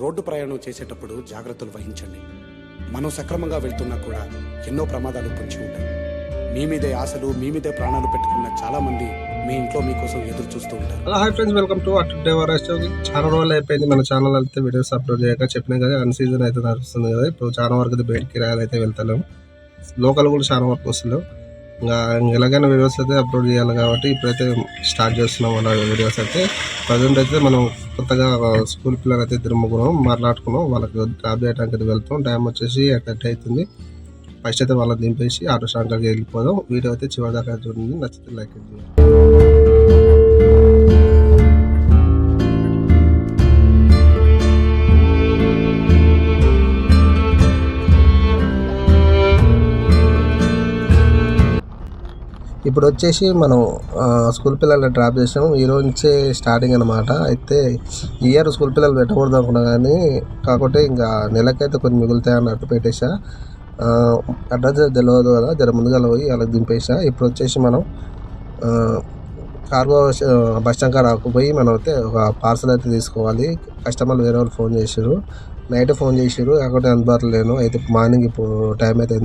Road ప్రయాణం చేసేటప్పుడు జాగ్రత్తలు వహించండి. మనం సక్రమంగా వెళ్తున్నా కూడా ఎన్నో ప్రమాదాలు పొంచి ఉంటాయి. మీ మీదే ఆశలు మీ మీదే ప్రాణాలు పెట్టుకున్న చాలా మంది మీ ఇంట్లో మీకోసం ఎదురు చూస్తూ ఉంటారు. Hello hi friends welcome to అటు డే చాలా రోజులు అయిపోయింది మన ఛానల్ అయితే వీడియోస్ అప్లోడ్ చేయక చెప్పినా కదా అన్ సీజన్ అయితే నడుస్తుంది కదా. ఇప్పుడు చాలా వరకు బయటికి రాయలు అయితే వెళ్తలేము. లోకల్ కూడా చాలా వరకు వస్తున్నాం ఇంకా ఎలాగైనా వీడియోస్ అయితే అప్లోడ్ చేయాలి కాబట్టి ఇప్పుడైతే స్టార్ట్ చేస్తున్నాం అలా వీడియోస్ అయితే. ప్రజెంట్ అయితే మనం కొత్తగా స్కూల్ పిల్లలు అయితే తిరుముకున్నాం మాట్లాడుకున్నాం. వాళ్ళకి డ్రాప్ చేయడానికి అయితే వెళ్తాం. టైం వచ్చేసి ఎక్కట్ అవుతుంది? ఫస్ట్ అయితే వాళ్ళని దింపేసి ఆటో స్టాండ్కి వెళ్ళిపోదాం. వీడియో అయితే చివరి దాకా చూడండి. నచ్చితే లైక్ చేయండి ఇప్పుడు వచ్చేసి మనం స్కూల్ పిల్లల్ని డ్రాప్ చేసాం ఈరోజు నుంచే స్టార్టింగ్ అనమాట అయితే ఇయర్ స్కూల్ పిల్లలు పెట్టకూడదు అనుకున్నా కానీ కాకపోతే ఇంకా నెలకైతే కొన్ని మిగులుతాయి అన్నట్టు పెట్టేసా అడ్రస్ తెలియదు కదా జర ముందుగా పోయి వాళ్ళకి దింపేసా ఇప్పుడు వచ్చేసి మనం కార్గో బస్ స్టాండ్ కాడ పోయి మనం అయితే ఒక పార్సల్ అయితే తీసుకోవాలి. కస్టమర్లు వేరే వాళ్ళు ఫోన్ చేశారు నైట్ ఫోన్ చేసారు కాకపోతే అందుబాటులో లేను. అయితే మార్నింగ్ ఇప్పుడు టైం అయితే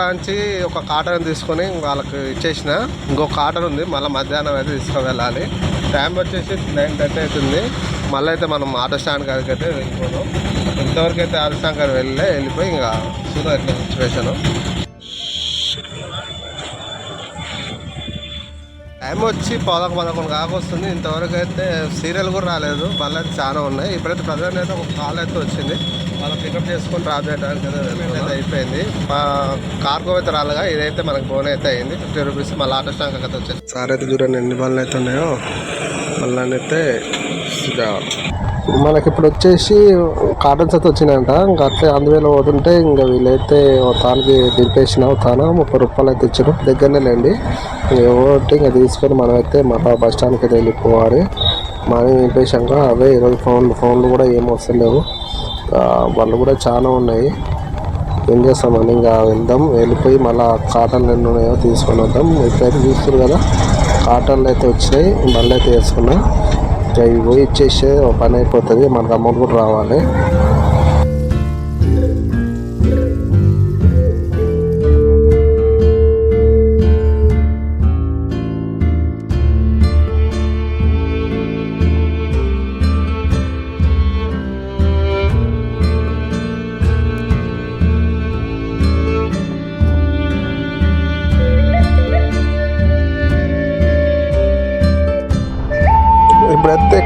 కాంచి ఒక కాటన్ తీసుకొని వాళ్ళకి ఇచ్చేసిన. ఇంకో కాటన్ ఉంది మళ్ళీ మధ్యాహ్నం అయితే తీసుకువెళ్ళాలి. టైం వచ్చేసి నైన్ థర్టీ అవుతుంది. మళ్ళీ అయితే మనం ఆటో స్టాండ్ కాడికి అయితే వెళ్ళిపోదాం. ఇంతవరకు అయితే ఆటో స్టాండ్ కాడికి వెళ్ళే వెళ్ళిపోయి ఇంకా చూద్దాం ఎట్లా సిచ్యువేషన్ టైం వచ్చి పదకొండు పదకొండు కాకొస్తుంది ఇంతవరకు అయితే సీరియల్ కూడా రాలేదు. మళ్ళీ అయితే చాలా ఉన్నాయి. ఇప్పుడైతే ప్రజెంట్ అయితే ఒక కాల్ అయితే వచ్చింది. వాళ్ళు పికప్ చేసుకొని డ్రాప్ చేయడానికి అయితే అయిపోయింది. మా కార్గో అయితే రాలేగా ఇదైతే మనకు ఫోన్ అయితే అయింది. ఫిఫ్టీ రూపీస్ మళ్ళీ ఆటో స్టాంక్ అయితే వచ్చింది సార్ అయితే చూడండి ఎన్ని పనులు అయితే ఉన్నాయో. మళ్ళీ అయితే మనకి ఇప్పుడు వచ్చేసి కాటన్స్ అయితే వచ్చినాయంట. ఇంకా అట్లే అందువేలో పోతుంటే ఇంకా వీళ్ళైతే తానికి దింపేసిన తాను ముప్పై రూపాయలు అయితే ఇచ్చారు. దగ్గరనే లేండి. ఒకటి ఇంకా తీసుకొని మనమైతే అయితే బస్ స్టాండ్కి అయితే వెళ్ళిపోవాలి. మార్నింగ్ దింపేసాక అవే ఈరోజు ఫోన్లు ఫోన్లు కూడా ఏం వస్తలేవు వాళ్ళు కూడా చాలా ఉన్నాయి. ఏం చేస్తామని ఇంకా వెళ్దాం. వెళ్ళిపోయి మళ్ళీ కాటన్లు ఎన్ని ఉన్నాయో తీసుకొని వద్దాం. ఇప్పుడైతే చూస్తారు కదా కాటన్లు అయితే వచ్చినాయి. మళ్ళీ అయితే వేసుకున్నా. ఇంకా ఇవి పోయి ఇచ్చేస్తే ఒక పని అయిపోతుంది మనకు అమౌంట్ కూడా రావాలి.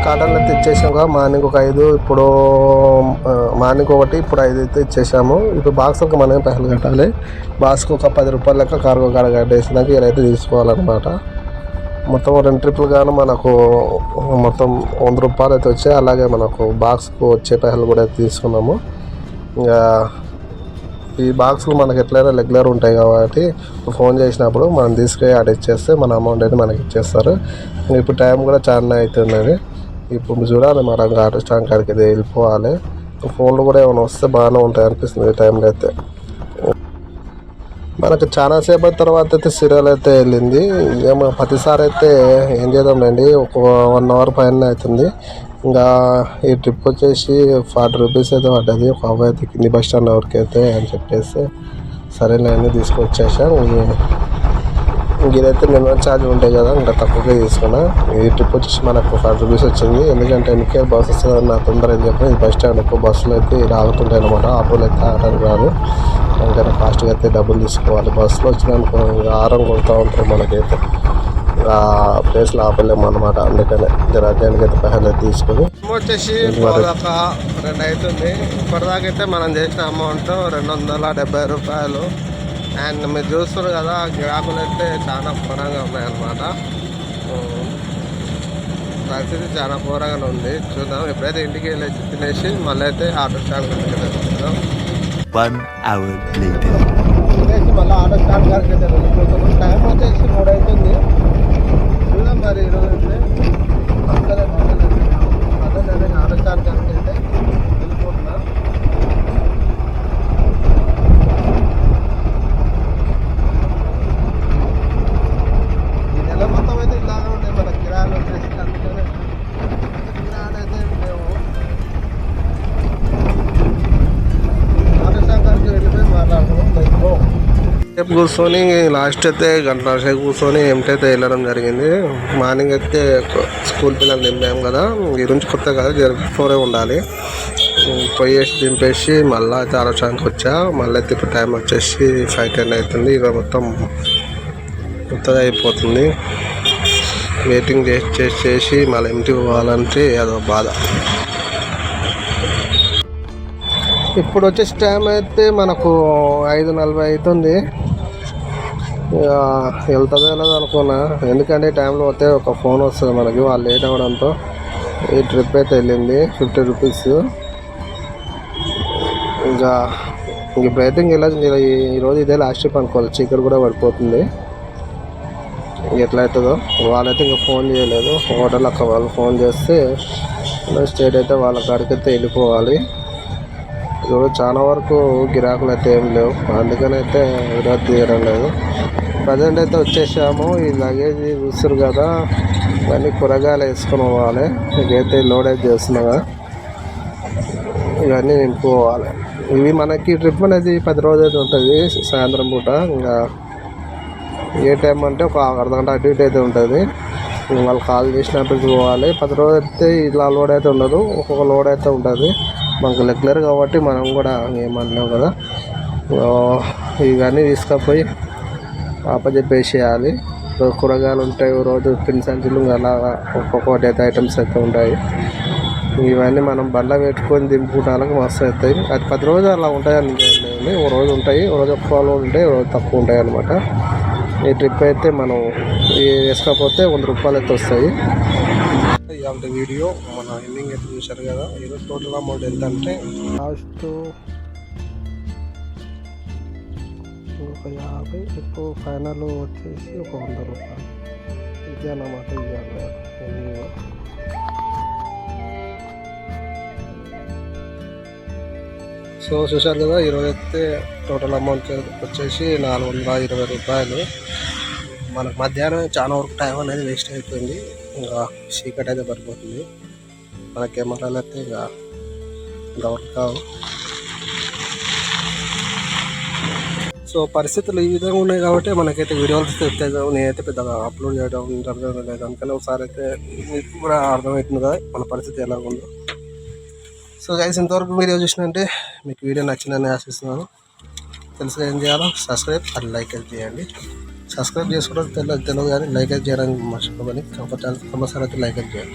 కాటన్లు అయితే ఇచ్చేసాము మార్నింగ్ ఒక ఐదు ఇప్పుడు మార్నింగ్ ఒకటి ఇప్పుడు ఐదు అయితే ఇచ్చేసాము. ఇప్పుడు బాక్స్కి మనమే పైసలు కట్టాలి. బాక్స్కి ఒక పది రూపాయల లెక్క కార్గో కాడ కట్టేసినాక ఇదైతే తీసుకోవాలన్నమాట. మొత్తం రెండు ట్రిప్పులు గాను మనకు మొత్తం వంద రూపాయలు అయితే వచ్చాయి. అలాగే మనకు బాక్స్కు వచ్చే పైసలు కూడా అయితే తీసుకున్నాము. ఇంకా ఈ బాక్స్లు మనకి ఎట్లయినా రెగ్యులర్ ఉంటాయి కాబట్టి ఫోన్ చేసినప్పుడు మనం తీసుకెళ్ళి ఆడ ఇచ్చేస్తే మన అమౌంట్ అయితే మనకి ఇచ్చేస్తారు. ఇప్పుడు టైం కూడా చాలా అవుతుందని ఇప్పుడు చూడాలి మన ఆటో స్టాండ్ కాడికి అయితే వెళ్ళిపోవాలి. ఫోన్లు కూడా ఏమైనా వస్తే బాగానే ఉంటాయి అనిపిస్తుంది ఈ టైంలో అయితే. మనకు చాలాసేపటి తర్వాత అయితే సీరియల్ అయితే వెళ్ళింది. ఏమో ప్రతిసారి అయితే ఏం చేద్దాంలేండి ఒక వన్ అవర్ పైన అవుతుంది. ఇంకా ఈ ట్రిప్ వచ్చేసి ఫార్టీ రూపీస్ అయితే పడ్డది. ఒక అవ్వ అయితే కింది బస్ స్టాండ్ వరకు అయితే అని చెప్పేసి సరేలే తీసుకొచ్చేసాం. ఇదైతే మినిమం ఛార్జ్ ఉంటాయి కదా ఇంకా తక్కువగా తీసుకున్నా. ఈ ట్రిప్ వచ్చేసి మనకు ఫైవ్ రూపీస్ వచ్చింది. ఎందుకంటే ఎన్నికే బస్ వస్తుంది నా తొందర అని చెప్పి బస్ స్టాండ్ ఎక్కువ బస్సులు అయితే ఆగుతుంటాయి అనమాట ఆటోలు అయితే ఆగడానికి రాదు. అందుకని ఫాస్ట్గా అయితే డబ్బులు తీసుకోవాలి. బస్సులో వచ్చినానుకో ఆరం కొడుతూ ఉంటారు మనకైతే. ఆ ప్లేస్లో ఆపలేము అనమాట అందుకనే అర్జెంట్గా అయితే అయితే తీసుకొని వచ్చేసి ఒక రెండు అవుతుంది. ఇప్పటిదాకైతే మనం చేసిన అమౌంట్ రెండు వందల డెబ్బై రూపాయలు. అండ్ మీరు చూస్తారు కదా గిరాకులు అయితే చాలా ఘోరంగా ఉన్నాయన్నమాట పరిస్థితి చాలా ఘోరంగా ఉంది. చూద్దాం ఎప్పుడైతే ఇంటికి వెళ్ళేసి తినేసి మళ్ళీ అయితే ఆటో స్టాండ్ hour later. మళ్ళీ ఆటో స్టాండ్ వెళ్ళిపోతున్నాం టైం వచ్చేసి మూడు అవుతుంది చూద్దాం మరి ఈరోజు అయితే. కూర్చొని లాస్ట్ అయితే గంటలసేపు కూర్చొని ఏమిటైతే వెళ్ళడం జరిగింది. మార్నింగ్ అయితే స్కూల్ పిల్లలు నింపాము కదా. ఈరోజు కొత్త కదా ఫోరే ఉండాలి. పోయేసి దింపేసి మళ్ళీ అయితే ఆలోచనకి వచ్చా. మళ్ళీ అయితే ఇప్పుడు టైం వచ్చేసి ఫైవ్ టెన్ అవుతుంది. ఇక మొత్తం కొత్తగా అయిపోతుంది. వెయిటింగ్ చేసి చేసి చేసి మళ్ళీ ఇంటికి పోవాలంటే అదో బాధ. ఇప్పుడు వచ్చేసి టైం అయితే మనకు ఐదు నలభై అవుతుంది. వెళ్తుందో లేదో అనుకున్నా. ఎందుకంటే టైంలో పోతే ఒక ఫోన్ వస్తుంది మనకి. వాళ్ళు లేట్ అవ్వడంతో ఈ ట్రిప్ అయితే వెళ్ళింది. ఫిఫ్టీ రూపీస్ ఇంకా ఇంక ఇప్పుడైతే ఇంక ఇలా ఈరోజు ఇదే లాస్ట్ ట్రిప్ అనుకోవాలి. చీకటి కూడా పడిపోతుంది. ఇంక ఎట్లా అవుతుందో. వాళ్ళైతే ఇంకా ఫోన్ చేయలేదు. హోటల్ అక్క వాళ్ళు ఫోన్ చేస్తే స్టేట్ అయితే వాళ్ళ కాడికి అయితే వెళ్ళిపోవాలి. ఇప్పుడు చాలా వరకు గిరాకులు అయితే ఏం లేవు. అందుకని అయితే తీయడం లేదు. ప్రజెంట్ అయితే వచ్చేసాము. ఈ లగేజ్ చూస్తారు కదా. ఇవన్నీ కూరగాయలు వేసుకొని పోవాలి. ఇకైతే లోడ్ అయితే చేస్తున్నా. కదా ఇవన్నీ నింపుకోవాలి. ఇవి మనకి ట్రిప్ అనేది పది రోజులు అయితే ఉంటుంది. సాయంత్రం పూట ఇంకా ఏ టైం అంటే ఒక అర్ధ గంట అటు ఇటు అయితే ఉంటుంది. వాళ్ళు కాల్ చేసినప్పటికి పోవాలి. పది రోజులు అయితే ఇలా లోడ్ అయితే ఉండదు. ఒక్కొక్క లోడ్ అయితే ఉంటుంది. మనకు రెగ్యులర్ కాబట్టి మనం కూడా ఏమనలేం కదా. ఇవన్నీ తీసుకపోయి ఆపజెప్పేసేయాలి. కూరగాయలు ఉంటాయి రోజు పిన్ సంచులు అలా ఒక్కొక్కటి అయితే ఐటమ్స్ అయితే ఉంటాయి. ఇవన్నీ మనం బండ్ల పెట్టుకొని దింపుకోవడానికి మస్తు అవుతాయి. అది పది రోజులు అలా ఉంటాయి లేదు ఓ రోజు ఉంటాయి ఓ రోజు ఎక్కువ ఉంటాయి ఓ రోజు తక్కువ ఉంటాయి అనమాట ఈ ట్రిప్ అయితే మనం ఈ వేసుకోకపోతే వంద రూపాయలు అయితే వస్తాయి. ఇవాళ వీడియో మన ఎండింగ్ అయితే చూశారు కదా ఈరోజు టోటల్ అమౌంట్ ఎంత అంటే లాస్ట్ ఒక యాభై ఎక్కువ ఫైనల్ వచ్చేసి ఒక వంద రూపాయలు. ఇది అన్నమాట ఇవాళ సో చూశారు కదా ఈరోజు అయితే టోటల్ అమౌంట్ వచ్చేసి నాలుగు వందల ఇరవై రూపాయలు. మనకు మధ్యాహ్నం చాలా వరకు టైం అనేది వేస్ట్ అయిపోయింది. ఇంకా చీకటి అయితే పడిపోతుంది. మన కెమెరాలు అయితే ఇంకా ఇంకా వర్క్ కావు. సో పరిస్థితులు ఈ విధంగా ఉన్నాయి కాబట్టి మనకైతే వీడియోలు తెలియదు నేనైతే పెద్దగా అప్లోడ్ చేయడం జరగడం లేదు. అందుకని ఒకసారి అయితే మీకు కూడా అర్థమవుతుంది కదా మన పరిస్థితి ఎలా ఉందో. సో గైస్ ఇంతవరకు వీడియో చూసినంటే మీకు వీడియో నచ్చిందని ఆశిస్తున్నాను. తెలుసుగా ఏం చేయాలో సబ్స్క్రైబ్ అది లైక్ అయితే చేయండి. సబ్స్క్రైబ్ చేసుకోవడం తెలియదు తెలియదు కానీ లైక్ అయితే చేయడానికి మర్చిపోకండి. కంపల్సరీ కంపల్సరీ అయితే లైక్ అయితే చేయండి.